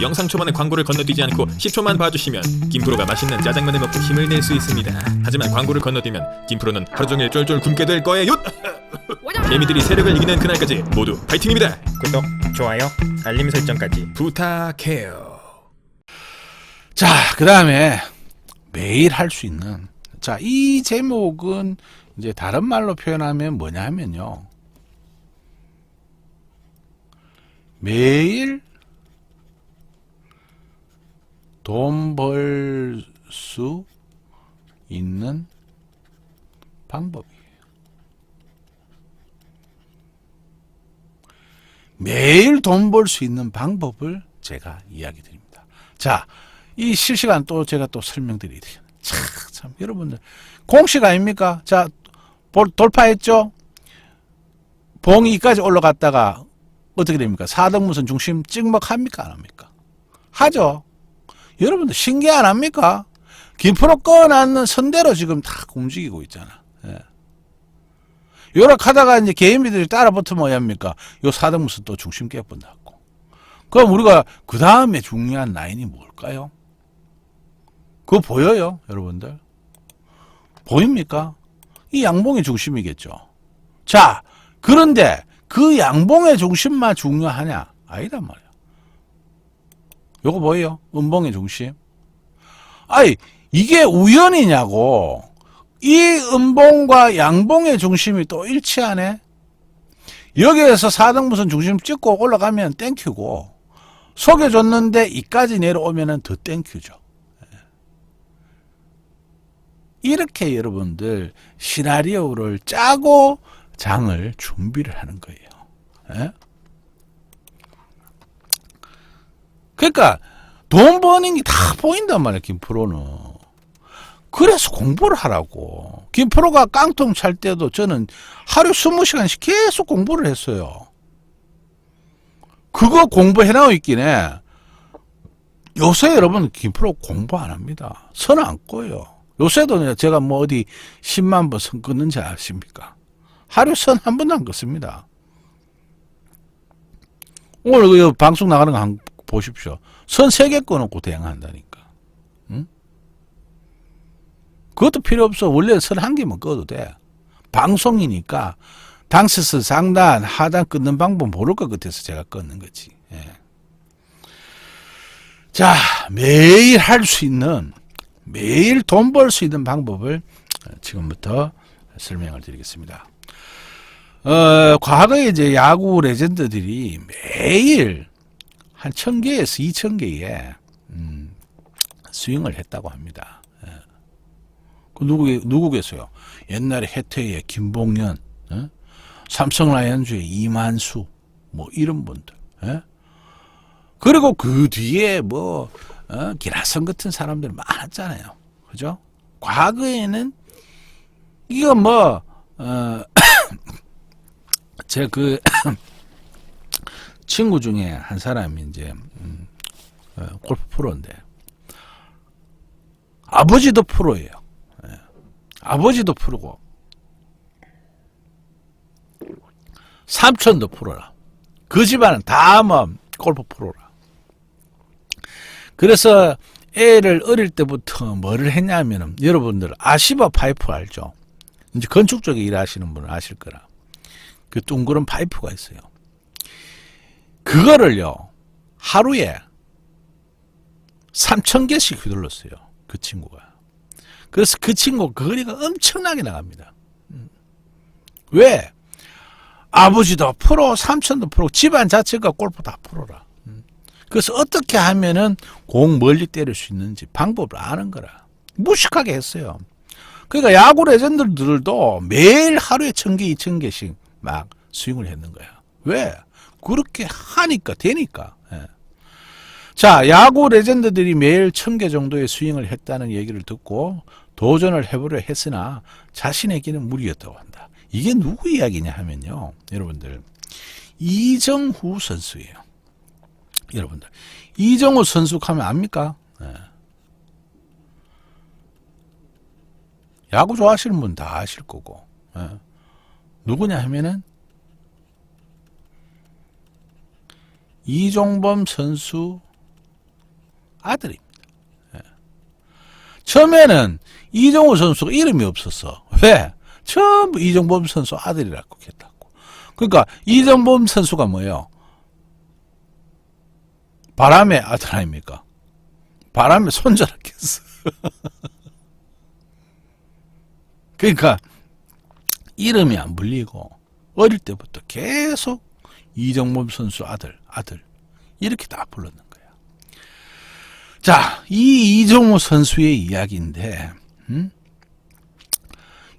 영상 초반에 광고를 건너뛰지 않고 10초만 봐주시면 김프로가 맛있는 짜장면을 먹고 힘을 낼 수 있습니다. 하지만 광고를 건너뛰면 김프로는 하루 종일 쫄쫄 굶게 될 거예요. 개미들이 세력을 이기는 그날까지 모두 파이팅입니다. 구독, 좋아요, 알림 설정까지. 부탁해요. 자, 그 다음에 매일 할 수 있는. 자, 이 제목은 이제 다른 말로 표현하면 뭐냐 하면요. 매일 돈 벌 수 있는 방법이에요. 매일 돈 벌 수 있는 방법을 제가 이야기 드립니다. 자, 이 실시간 또 제가 또 설명드리야 돼요. 참, 참, 여러분들. 공식 아닙니까? 자, 볼- 돌파했죠? 봉이 까지 올라갔다가 어떻게 됩니까? 4등 무슨 중심 찍먹합니까? 안 합니까? 하죠. 여러분들 신기 안 합니까? 김프로 꺼놨는 선대로 지금 다 움직이고 있잖아. 예. 요렇게 하다가 이제 개인비들이 따라 붙으면 뭐야 합니까? 요 4등 무슨 또 중심 깨본다고. 그럼 우리가 그 다음에 중요한 라인이 뭘까요? 그거 보여요, 여러분들? 보입니까? 이 양봉의 중심이겠죠. 자, 그런데 그 양봉의 중심만 중요하냐? 아니단 말이야. 요거 뭐예요? 음봉의 중심. 아이, 이게 우연이냐고. 이 음봉과 양봉의 중심이 또 일치하네? 여기에서 4등 무슨 중심 찍고 올라가면 땡큐고, 속여줬는데 이까지 내려오면은 더 땡큐죠. 이렇게 여러분들 시나리오를 짜고 장을 준비를 하는 거예요. 예? 그러니까 돈 버는 게 다 보인단 말이야, 김프로는. 그래서 공부를 하라고. 김프로가 깡통 찰 때도 저는 하루 20시간씩 계속 공부를 했어요. 그거 공부해나고 있긴 해. 요새 여러분 김프로 공부 안 합니다. 선안 꺼요. 요새도 제가 뭐 어디 10만 번 선 끊는지 아십니까? 하루 선 한 번도 안 껐습니다. 오늘 그 방송 나가는 거 한 보십시오. 선 세 개 꺼놓고 대응한다니까. 응? 그것도 필요 없어. 원래 선 한 개만 꺼도 돼. 방송이니까 당시서 상단, 하단 끊는 방법 모를 것 같아서 제가 끊는 거지. 예. 자, 매일 할 수 있는, 매일 돈 벌 수 있는 방법을 지금부터 설명을 드리겠습니다. 어, 과거에 이제 야구 레전드들이 매일 한 천 개에서 이천 개의 음, 스윙을 했다고 합니다. 예. 그 누구 누구겠어요? 옛날에 해태의 김봉현, 어? 삼성 라이언즈의 이만수, 뭐 이런 분들. 예? 그리고 그 뒤에 뭐 어, 기라성 같은 사람들 많았잖아요. 그죠? 과거에는 이거 뭐 어, 제그 친구 중에 한 사람이 이제 음, 어, 골프 프로인데 아버지도 프로예요. 예. 아버지도 프로고 삼촌도 프로라. 그 집안은 다뭐 골프 프로라. 그래서 애를 어릴 때부터 뭐를 했냐면은 여러분들 아시바 파이프 알죠? 이제 건축 쪽에 일하시는 분은 아실 거라. 그 둥그런 파이프가 있어요. 그거를요 하루에 3천 개씩 휘둘렀어요. 그 친구가. 그래서 그 친구 거리가 엄청나게 나갑니다. 음. 왜? 아버지도 프로, 삼촌도 프로, 집안 자체가 골프 다 프로라. 음. 그래서 어떻게 하면은 공 멀리 때릴 수 있는지 방법을 아는 거라. 무식하게 했어요. 그러니까 야구 레전드들도 매일 하루에 천 개, 이천 개씩 막 스윙을 했는 거야. 왜? 그렇게 하니까, 되니까. 예. 자, 야구 레전드들이 매일 천 개 정도의 스윙을 했다는 얘기를 듣고 도전을 해보려 했으나 자신에게는 무리였다고 한다. 이게 누구 이야기냐 하면요. 여러분들. 이정후 선수예요. 여러분들. 이정후 선수 하면 압니까? 예. 야구 좋아하시는 분 다 아실 거고. 예. 누구냐 하면은 이종범 선수 아들입니다. 예. 처음에는 이정우 선수가 이름이 없었어. 왜? 전부 이정범 선수 아들이라고 했다고. 그러니까 이정범 선수가 뭐예요? 바람의 아들 아닙니까? 바람의 손자라겠어. 그러니까 이름이 안 불리고 어릴 때부터 계속 이정범 선수 아들, 아들 이렇게 다 불렀는 거야. 자, 이 이정우 선수의 이야기인데 음?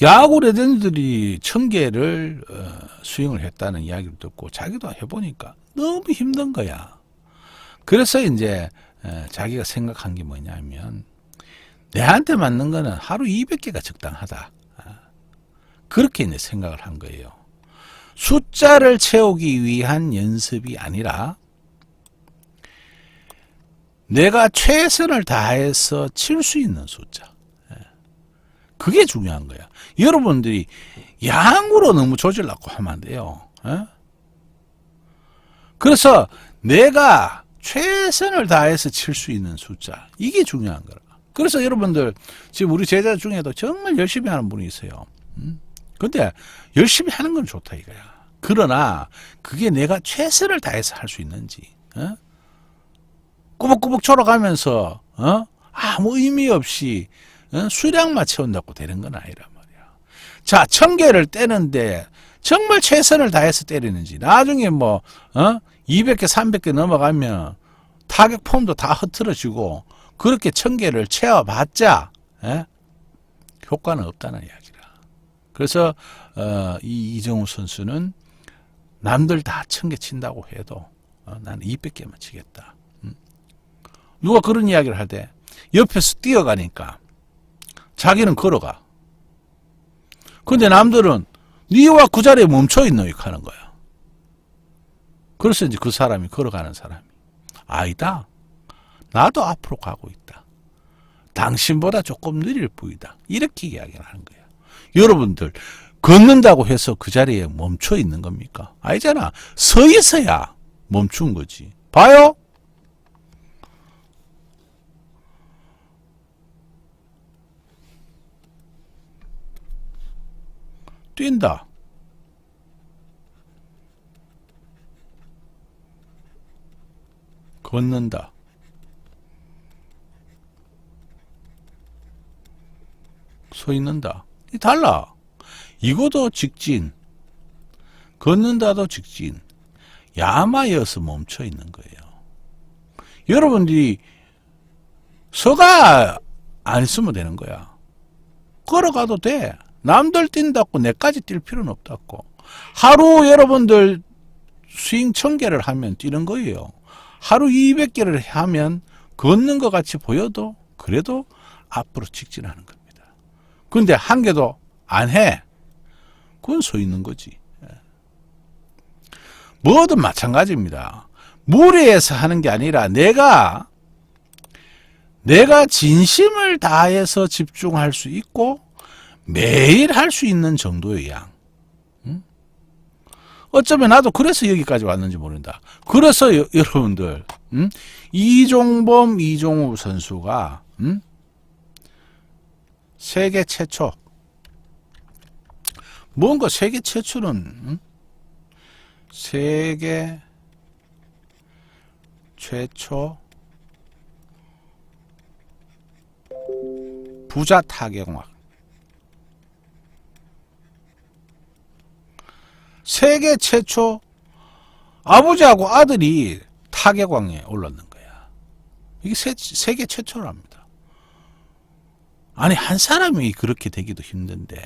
야구 레전드들이 천 개를 어, 수행을 했다는 이야기를 듣고 자기도 해보니까 너무 힘든 거야. 그래서 이제 에, 자기가 생각한 게 뭐냐면 내한테 맞는 거는 하루 200개가 적당하다. 아, 그렇게 이제 생각을 한 거예요. 숫자를 채우기 위한 연습이 아니라 내가 최선을 다해서 칠 수 있는 숫자. 예. 그게 중요한 거야. 여러분들이 양으로 너무 조절하고 하면 안 돼요. 예? 그래서 내가 최선을 다해서 칠 수 있는 숫자. 이게 중요한 거라. 그래서 여러분들 지금 우리 제자 중에도 정말 열심히 하는 분이 있어요. 음? 근데 열심히 하는 건 좋다 이거야. 그러나 그게 내가 최선을 다해서 할 수 있는지. 어? 꾸벅꾸벅 졸아가면서 어? 아무 의미 없이 어? 수량만 채운다고 되는 건 아니란 말이야. 자, 천 개를 떼는데 정말 최선을 다해서 때리는지 나중에 뭐 어? 200개, 300개 넘어가면 타격 폼도 다 흐트러지고 그렇게 천 개를 채워봤자 예? 효과는 없다는 이야기라. 그래서 어, 이 이정우 선수는 남들 다 천 개 친다고 해도 어, 나는 200개만 치겠다. 음. 누가 그런 이야기를 할 때 옆에서 뛰어가니까 자기는 걸어가. 근데 남들은 니와 그 자리에 멈춰 있노 이렇게 하는 거야. 그래서 이제 그 사람이 걸어가는 사람이 아니다. 나도 앞으로 가고 있다. 당신보다 조금 느릴 뿐이다. 이렇게 이야기를 하는 거야. 여러분들 걷는다고 해서 그 자리에 멈춰 있는 겁니까? 아니잖아. 서 있어야 멈춘 거지. 봐요. 뛴다. 걷는다. 서 있는다. 이 달라. 이거도 직진. 걷는다도 직진. 야마여서 멈춰 있는 거예요. 여러분들이 서가 안 있으면 되는 거야. 걸어가도 돼. 남들 뛴다고 내까지 뛸 필요는 없다고. 하루 여러분들 스윙 천 개를 하면 뛰는 거예요. 하루 200개를 하면 걷는 것 같이 보여도 그래도 앞으로 직진하는 겁니다. 근데 한 개도 안 해. 그건 서 있는 거지. 예. 뭐든 마찬가지입니다. 무리해서 하는 게 아니라 내가 내가 진심을 다해서 집중할 수 있고 매일 할 수 있는 정도의 양. 응? 어쩌면 나도 그래서 여기까지 왔는지 모른다. 그래서 여, 러분들 음? 이종범, 이종우 선수가 음? 세계 최초 뭔가 세계 최초는 음? 세계 최초 부자 타격왕 세계 최초 아버지하고 아들이 타격왕에 올랐는 거야. 이게 세, 세계 최초랍니다. 아니 한 사람이 그렇게 되기도 힘든데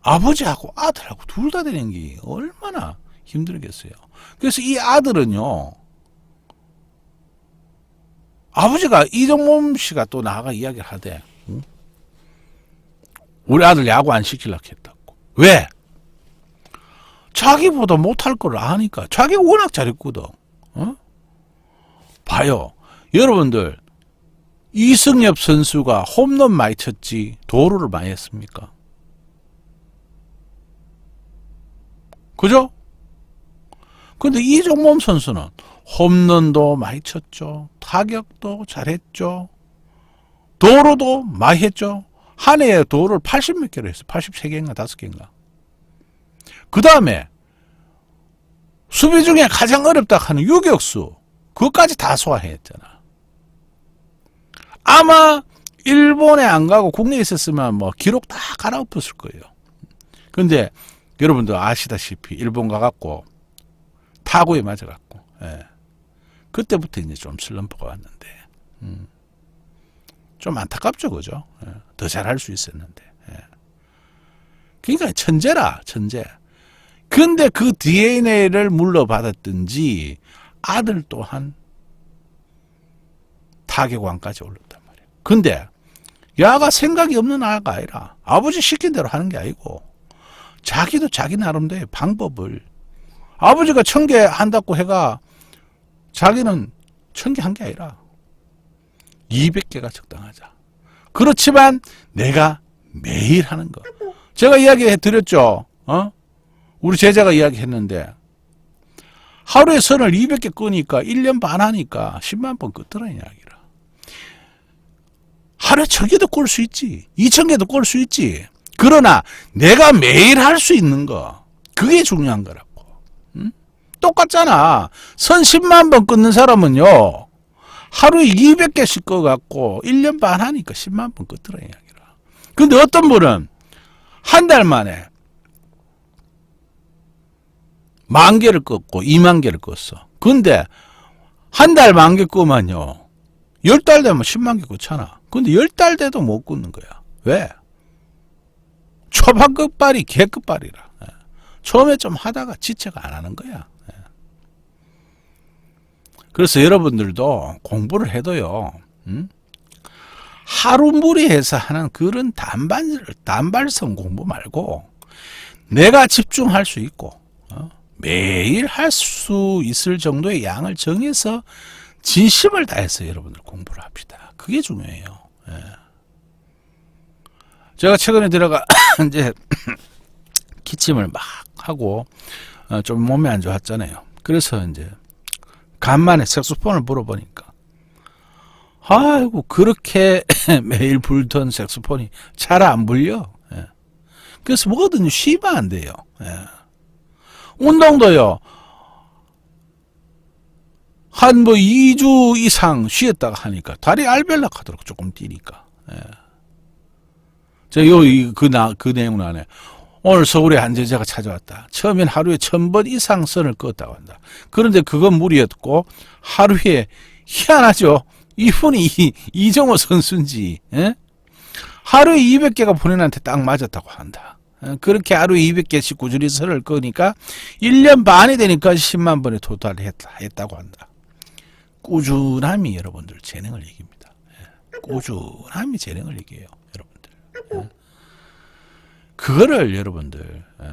아버지하고 아들하고 둘 다 되는 게 얼마나 힘들겠어요. 그래서 이 아들은요. 아버지가 이정몸 씨가 또 나가 이야기를 하대. 응? 우리 아들 야구 안 시키려고 했다고. 왜? 자기보다 못할 걸 아니까. 자기가 워낙 잘했거든. 어? 봐요. 여러분들, 이승엽 선수가 홈런 많이 쳤지, 도루를 많이 했습니까? 그죠? 근데 이종범 선수는 홈런도 많이 쳤죠. 타격도 잘했죠. 도로도 많이 했죠. 한 해에 도로를 80몇 개로 했어. 83개인가 5개인가. 그 다음에 수비 중에 가장 어렵다 하는 유격수 그것까지 다 소화했잖아. 아마 일본에 안 가고 국내에 있었으면 뭐 기록 다 갈아엎었을 거예요. 근데 여러분도 아시다시피 일본 가갖고 타구에 맞아갖고 예. 그때부터 이제 좀 슬럼프가 왔는데 음. 좀 안타깝죠, 그죠? 예. 더 잘할 수 있었는데. 예. 그러니까 천재라, 천재. 근데 그 DNA를 물러받았든지 아들 또한 타격왕까지 올랐단 말이에요. 근데 야가 생각이 없는 아가 아니라 아버지 시킨 대로 하는 게 아니고 자기도 자기 나름대로 방법을 아버지가 천 개 한다고 해가 자기는 천 개 한 게 아니라 200개가 적당하자. 그렇지만 내가 매일 하는 거. 제가 이야기해 드렸죠. 어? 우리 제자가 이야기했는데 하루에 선을 200개 끄니까 1년 반 하니까 10만 번 끄더라 이야기라. 하루에 1000개도 꼴 수 있지. 2000개도 꼴 수 있지. 그러나 내가 매일 할 수 있는 거 그게 중요한 거라고. 응? 똑같잖아. 선 10만 번 끊는 사람은요. 하루에 200개씩 꺼갖고 1년 반 하니까 10만 번 끄더라 이야기라. 근데 어떤 분은 한 달 만에 만 개를 껐고 2만 개를 껐어. 근데 한 달 만개 끄면요. 열 달 되면 10만 개 끄잖아. 근데 열 달 돼도 못 끄는 거야. 왜? 초반 끝발이 개 끝발이라. 예. 처음에 좀 하다가 지체가 안 하는 거야. 예. 그래서 여러분들도 공부를 해도요. 음? 하루 무리해서 하는 그런 단발 단발성 공부 말고 내가 집중할 수 있고 어? 매일 할 수 있을 정도의 양을 정해서 진심을 다해서 여러분들 공부를 합시다. 그게 중요해요. 예. 제가 최근에 들어가 이제 기침을 막 하고 어, 좀 몸이 안 좋았잖아요. 그래서 이제 간만에 색소폰을 불어보니까 아이고 그렇게 매일 불던 색소폰이 잘 안 불려. 예. 그래서 뭐든지 쉬면 안 돼요. 예. 운동도요. 한 뭐 2주 이상 쉬었다가 하니까 다리 알벨락 하더라고 조금 뛰니까. 예. 저요그나 그 내용 안에 오늘 서울에 한 제자가 찾아왔다. 처음엔 하루에 천 번 이상 선을 껐다고 한다. 그런데 그건 무리였고 하루에 희한하죠. 이분이 이- 이정호 선수인지 예? 하루에 200개가 본인한테 딱 맞았다고 한다. 어, 그렇게 하루에 200개씩 꾸준히 선을 끄니까 1년 반이 되니까 10만 번에 도달했다고 한다. 꾸준함이 여러분들 재능을 이깁니다. 예. 꾸준함이 재능을 이겨요, 여러분들. 예. 그거를 여러분들 예.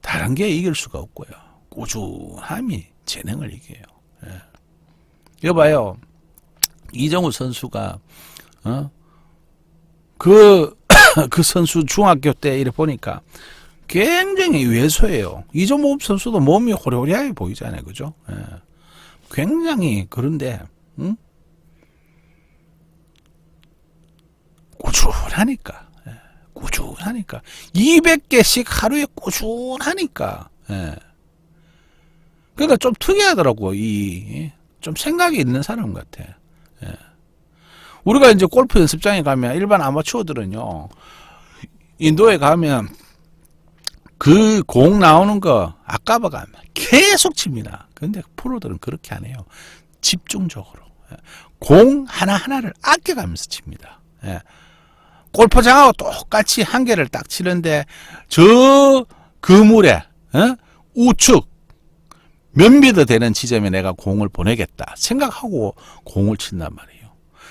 다른 게 이길 수가 없고요. 꾸준함이 재능을. 예. 여봐요. 이정우 선수가 어? 그, 그 선수 중학교 때 이래 보니까 굉장히 왜소해요. 이정우 선수도 몸이 호리호리하게 보이잖아요. 그죠? 예. 굉장히 그런데, 응? 꾸준하니까. 예. 꾸준하니까. 200개씩 하루에 꾸준하니까. 예. 그러니까 좀 특이하더라고. 이, 좀 생각이 있는 사람 같아. 예. 우리가 이제 골프 연습장에 가면 일반 아마추어들은요, 인도에 가면 그 공 나오는 거 아까봐가 계속 칩니다. 근데 프로들은 그렇게 안 해요. 집중적으로. 예. 공 하나하나를 아껴가면서 칩니다. 예. 골프장하고 똑같이 한 개를 딱 치는데 저 그물에 어? 우측 몇 미터 되는 지점에 내가 공을 보내겠다 생각하고 공을 친단 말이에요.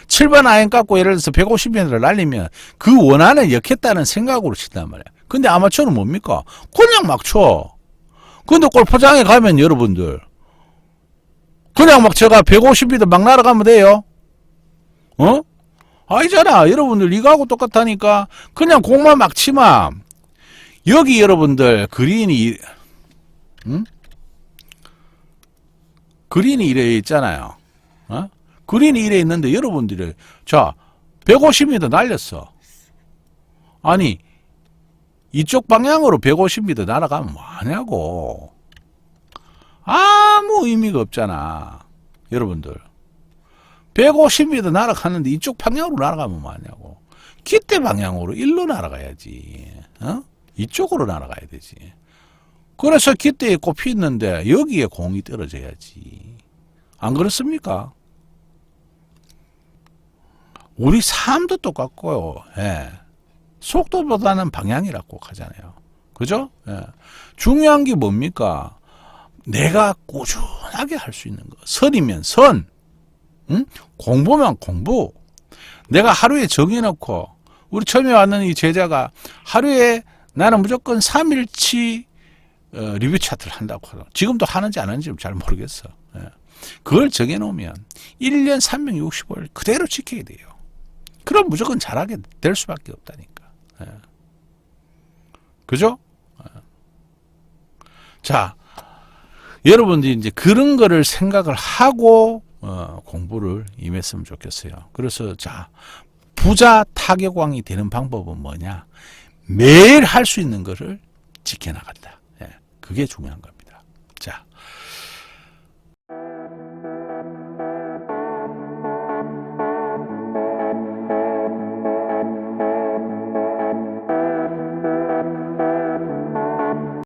7번 아이언 깎고 예를 들어서 150m를 날리면 그 원안을 엮겠다는 생각으로 친단 말이에요. 근데 아마추어는 뭡니까? 그냥 막 쳐. 근데 골프장에 가면 여러분들 그냥 막 제가 150m 막 날아가면 돼요. 어? 아니잖아. 여러분들 이거하고 똑같다니까. 그냥 공만 막 치마. 여기 여러분들 그린이 응? 그린이 이래 있잖아요. 어? 그린이 이래 있는데 여러분들이 자 150m 날렸어. 아니 이쪽 방향으로 150m 날아가면 뭐하냐고. 아무 의미가 없잖아. 여러분들. 150m 날아가는데 이쪽 방향으로 날아가면 뭐하냐고. 기대 방향으로 일로 날아가야지. 어? 이쪽으로 날아가야 되지. 그래서 기대에 꽃이 있는데 여기에 공이 떨어져야지. 안 그렇습니까? 우리 삶도 똑같고요. 예. 속도보다는 방향이라고 하잖아요. 그죠? 예. 중요한 게 뭡니까? 내가 꾸준하게 할 수 있는 거. 선이면 선. 응? 공부면 공부. 내가 하루에 정해놓고, 우리 처음에 왔는 이 제자가 하루에 나는 무조건 3일치 어, 리뷰 차트를 한다고 하더 지금도 하는지 안 하는지 잘 모르겠어. 예. 그걸 정해놓으면 1년 365일 그대로 지켜야 돼요. 그럼 무조건 잘하게 될 수밖에 없다니까. 예. 그죠? 예. 자, 여러분들이 이제 그런 거를 생각을 하고 어, 공부를 임했으면 좋겠어요. 그래서 자, 부자 타격왕이 되는 방법은 뭐냐? 매일 할 수 있는 거를 지켜나간다. 예, 그게 중요한 겁니다.